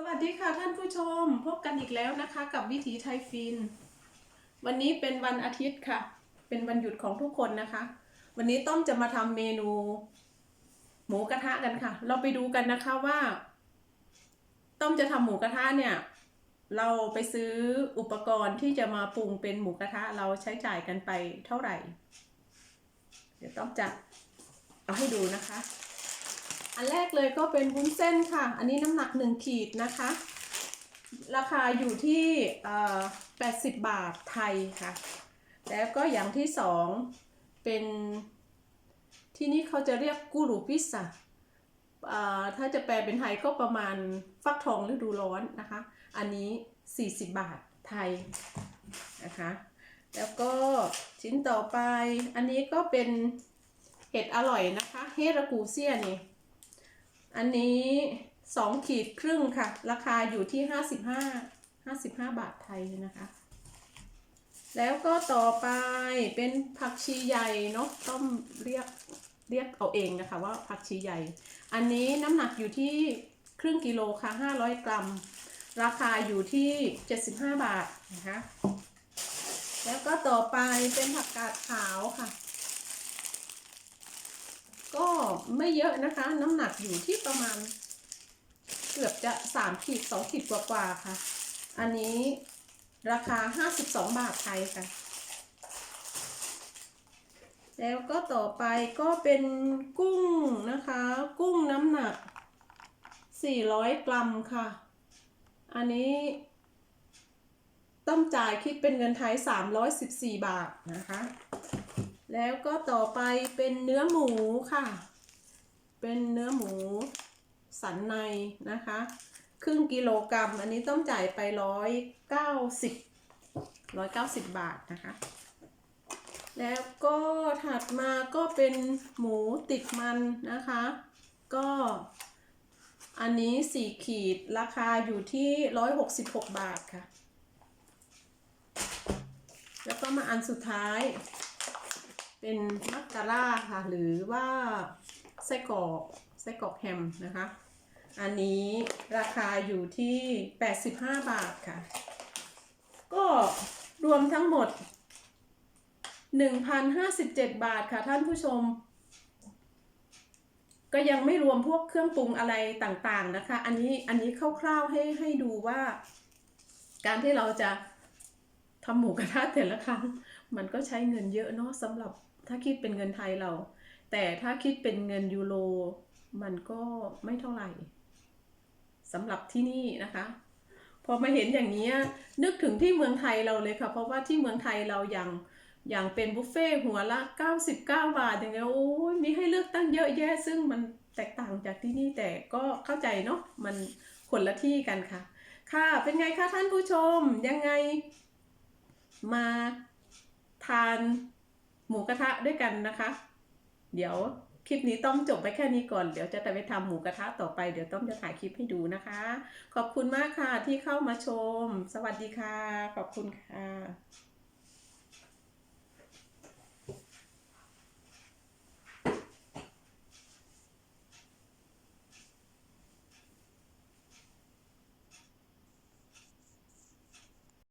สวัสดีค่ะท่านผู้ชมพบกันอีกแล้วนะคะ กับวิถีไทยฟิน วันนี้เป็นวันอาทิตย์ค่ะ เป็นวันหยุดของทุกคนนะคะ วันนี้ต้อมจะมาทำเมนู หมูกระทะกันค่ะ เราไปดูกันนะคะว่า ต้อมจะทำหมูกระทะเนี่ย เราไปซื้ออุปกรณ์ที่จะมาปรุงเป็นหมูกระทะเราใช้จ่ายกันไปเท่าไหร่ เดี๋ยวต้อมจะเอาให้ดูนะคะ อันแรกเลยก็เป็นวุ้นเส้นค่ะ อันนี้น้ำหนักหนึ่งขีดนะคะ ราคาอยู่ที่เอ่อ80บาทไทยค่ะ แล้วก็อย่างที่สองเป็นที่นี่เขาจะเรียกกูรูพิซซ่าอ่าถ้าจะแปลเป็นไทยก็ประมาณฟักทองฤดูร้อนนะคะ อันนี้ 40 บาทไทยนะคะ แล้วก็ชิ้นต่อไป อันนี้ก็เป็นเห็ดอร่อยนะคะ เฮรากูเซียนี่ อันนี้สองขีดครึ่งค่ะ ราคาอยู่ที่ห้าสิบห้าห้าสิบห้าบาทไทยนะคะ แล้วก็ต่อไปเป็นผักชีใหญ่เนาะต้องเรียกเรียกเอาเองนะคะว่าผักชีใหญ่ อันนี้น้ำหนักอยู่ที่ครึ่งกิโลค่ะห้าร้อยกรัม ราคาอยู่ที่เจ็ดสิบห้าบาทนะคะ แล้วก็ต่อไปเป็นผักกาดขาวค่ะ ก็ ไม่เยอะนะคะ น้ำหนักอยู่ที่ประมาณ เกือบจะสามขีดสองขีดกว่าๆค่ะ อันนี้ราคาห้าสิบสองบาทไทยค่ะ แล้วก็ต่อไปก็เป็นกุ้งนะคะ กุ้งน้ำหนัก400กรัมค่ะ อันนี้ต้องจ่ายคิดเป็นเงินไทย 314 บาทนะคะ แล้วก็ต่อไปเป็นเนื้อหมูค่ะ เป็นเนื้อหมูสันในนะคะ ครึ่งกิโลกรัม อันนี้ต้องจ่ายไปร้อยเก้าสิบร้อยเก้าสิบบาทนะคะ แล้วก็ถัดมาก็เป็นหมูติดมันนะคะ ก็อันนี้สี่ขีดราคาอยู่ที่ร้อยหกสิบหกบาทค่ะ แล้วก็มาอันสุดท้าย เป็นมักกะล่าค่ะ หรือว่า ไส้กรอกไส้กรอกแฮมนะคะ อันนี้ราคาอยู่ที่ 85 บาทค่ะ ก็รวมทั้งหมด 1,057 บาทค่ะท่านผู้ชม ก็ยังไม่รวมพวกเครื่องปรุงอะไรต่างๆนะคะ อันนี้อันนี้คร่าวๆให้ให้ดูว่า การที่เราจะทำหมูกระทะแต่ละครั้ง มันก็ใช้เงินเยอะเนาะสำหรับถ้าคิดเป็นเงินไทยเรา แต่ถ้าคิดเป็นเงินยูโรมันก็ไม่เท่าไหร่สำหรับที่นี่นะคะ พอมาเห็นอย่างนี้นึกถึงที่เมืองไทยเราเลยค่ะ เพราะว่าที่เมืองไทยเราอย่างอย่างเป็นบุฟเฟ่หัวละ 99 บาทอย่างเงี้ยโอ้ยมีให้เลือกตั้งเยอะแยะ ซึ่งมันแตกต่างจากที่นี่แต่ก็เข้าใจเนาะมันคนละที่กันค่ะ ค่ะเป็นไงคะท่านผู้ชมยังไง มาทานหมูกระทะด้วยกันนะคะ เดี๋ยวคลิปนี้ต้องจบไปแค่นี้ก่อน เดี๋ยวจะไปทำหมูกระทะต่อไป เดี๋ยวต้องจะถ่ายคลิปให้ดูนะคะ ขอบคุณมากค่ะที่เข้ามาชม สวัสดีค่ะ ขอบคุณค่ะ